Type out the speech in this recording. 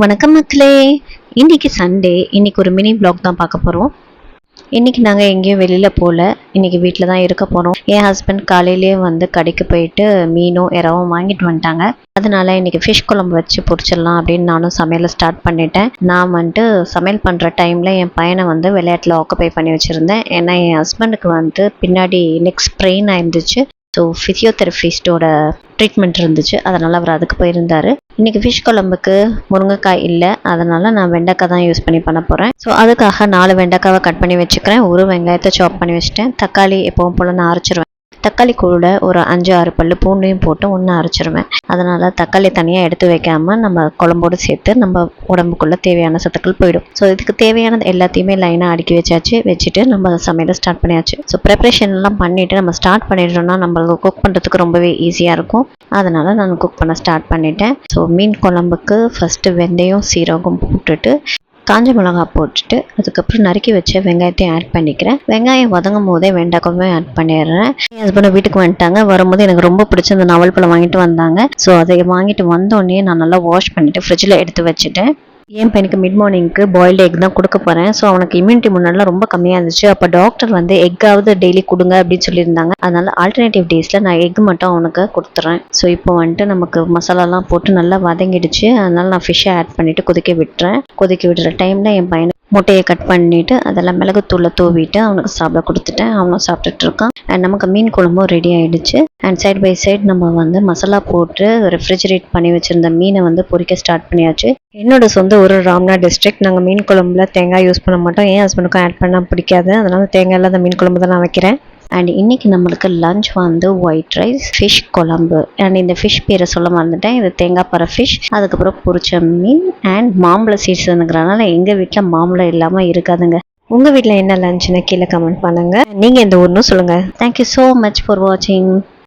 வணக்கம் மக்களே. இன்னைக்கு சண்டே இன்னைக்கு ஒரு மினி பிளாக் தான் பார்க்க போகிறோம் இன்னைக்கு நாங்கள் எங்கேயும் வெளியில் போகல இன்னைக்கு வீட்டில் தான் இருக்க போகிறோம் என் ஹஸ்பண்ட் காலையிலேயே வந்து கடைக்கு போயிட்டு மீனும் இறவும் வாங்கிட்டு வந்துட்டாங்க. அதனால இன்றைக்கி ஃபிஷ் குழம்பு வச்சு பிடிச்சிடலாம் அப்படின்னு நானும் சமையலை ஸ்டார்ட் பண்ணிட்டேன். நான் வந்துட்டு சமையல் பண்ணுற டைமில் என் பையனை வந்து விளையாட்டில் ஆக்குப்பை பண்ணி வச்சுருந்தேன். ஏன்னா என் ஹஸ்பண்டுக்கு வந்து பின்னாடி நெக்ஸ்ட் ஸ்ப்ரெயின் ஆயிருந்துச்சு. ஸோ ஃபிசியோதெரபிஸ்டோட ட்ரீட்மெண்ட் இருந்துச்சு. அதனால் அவர் அதுக்கு போயிருந்தார். இன்றைக்கி ஃபிஷ் குழம்புக்கு முருங்கைக்காய் இல்லை. அதனால் நான் வெண்டைக்காய் தான் யூஸ் பண்ணி பண்ண போகிறேன் ஸோ அதுக்காக நாலு வெண்டைக்காவை கட் பண்ணி வச்சுக்கிறேன். ஒரு வெங்காயத்தை சாப் பண்ணி வச்சுட்டேன். தக்காளி எப்பவும் போல் நான் அரைச்சிருவேன். தக்காளி கூட ஒரு அஞ்சு ஆறு பல்லு பூண்டையும் போட்டு ஒன்று அரைச்சிருவேன். அதனால் தக்காளி தனியாக எடுத்து வைக்காமல் நம்ம குழம்போடு சேர்த்து நம்ம உடம்புக்குள்ளே தேவையான சத்துக்கள் போயிடும். ஸோ இதுக்கு தேவையானது எல்லாத்தையுமே லைனாக அடுக்கி வச்சாச்சு. வச்சுட்டு நம்ம சமையலை ஸ்டார்ட் பண்ணியாச்சு. ஸோ ப்ரிப்ரேஷன்லாம் பண்ணிவிட்டு நம்ம ஸ்டார்ட் பண்ணிட்டோம்னா நம்மளுக்கு குக் பண்ணுறதுக்கு ரொம்பவே ஈஸியாக இருக்கும். அதனால் நான் குக் பண்ண ஸ்டார்ட் பண்ணிட்டேன். ஸோ மீன் குழம்புக்கு ஃபஸ்ட்டு வெந்தயம் சீரகம் போட்டுட்டு காஞ்ச மிளகா போட்டுட்டு அதுக்கப்புறம் நறுக்கி வச்ச வெங்காயத்தையும் ஆட் பண்ணிக்கிறேன். வெங்காயம் வதங்கும் போதே வெண்டைக்காயும் ஆட் பண்ணிடுறேன். என் ஹஸ்பண்ட் வீட்டுக்கு வந்துட்டாங்க. வரும்போது எனக்கு ரொம்ப பிடிச்ச அந்த நவல் பழம் வாங்கிட்டு வந்தாங்க. ஸோ அதை வாங்கிட்டு வந்தோடனே நான் நல்லா வாஷ் பண்ணிட்டு ஃப்ரிட்ஜில் எடுத்து வச்சுட்டேன். என் பையனுக்கு மிட் மார்னிங்க்கு பாயில்டு எக் தான் கொடுக்க போகிறேன் ஸோ அவனுக்கு இம்யூனிட்டி முன்னாடிலாம் ரொம்ப கம்மியாக இருந்துச்சு. அப்போ டாக்டர் வந்து எக்காவது டெய்லி கொடுங்க அப்படின்னு சொல்லியிருந்தாங்க. அதனால் ஆல்டர்னேட்டிவ் டேஸில் நான் எக் மட்டும் அவனுக்கு கொடுத்துட்றேன் ஸோ இப்போ வந்துட்டு நமக்கு மசாலாலாம் போட்டு நல்லா வதங்கிடுச்சு. அதனால் நான் ஃபிஷ்ஷை ஆட் பண்ணிவிட்டு கொதிக்க விட்டுறேன். கொதிக்க விடுற டைமில் என் பையனை முட்டையை கட் பண்ணிவிட்டு அதெல்லாம் மிளகுத்தூளை தூவிட்டு அவனுக்கு சாப்பிட கொடுத்துட்டேன். அவனும் சாப்பிட்டுட்டு இருக்கான் அண்ட் நமக்கு மீன் குழம்பும் ரெடி ஆகிடுச்சு அண்ட் சைட் பை சைட் நம்ம வந்து மசாலா போட்டு ரெஃப்ரிஜரேட் பண்ணி வச்சுருந்த மீனை வந்து பொரிக்க ஸ்டார்ட் பண்ணியாச்சு. என்னோட சொந்த ஒரு ராம்நாத் டிஸ்ட்ரிக்ட் நாங்கள் மீன் குழம்புல தேங்காய் யூஸ் பண்ண மாட்டோம். என் ஹஸ்பண்டுக்கும் ஆட் பண்ணால் பிடிக்காது. அதனால தேங்காய் இல்லாத மீன் குழம்பு தான் நான் வைக்கிறேன். அண்ட் இன்றைக்கி நம்மளுக்கு லஞ்ச் வந்து ஒயிட் ரைஸ் ஃபிஷ் குழம்பு. அண்ட் இந்த ஃபிஷ் பேரை சொல்ல மறந்துட்டேன். இது தேங்காய் பற ஃபிஷ் அதுக்கப்புறம் பொரிச்ச மீன் அண்ட் மாம்பழ சீசனுங்கிறனால எங்கள் வீட்டில் மாம்பழம் இல்லாமல் இருக்காதுங்க. உங்கள் வீட்டில் என்ன லஞ்சுன்னு கீழே கமெண்ட் பண்ணுங்கள் நீங்கள் இந்த ஒன்றும் சொல்லுங்கள் தேங்க்யூ ஸோ மச் ஃபார் வாட்சிங்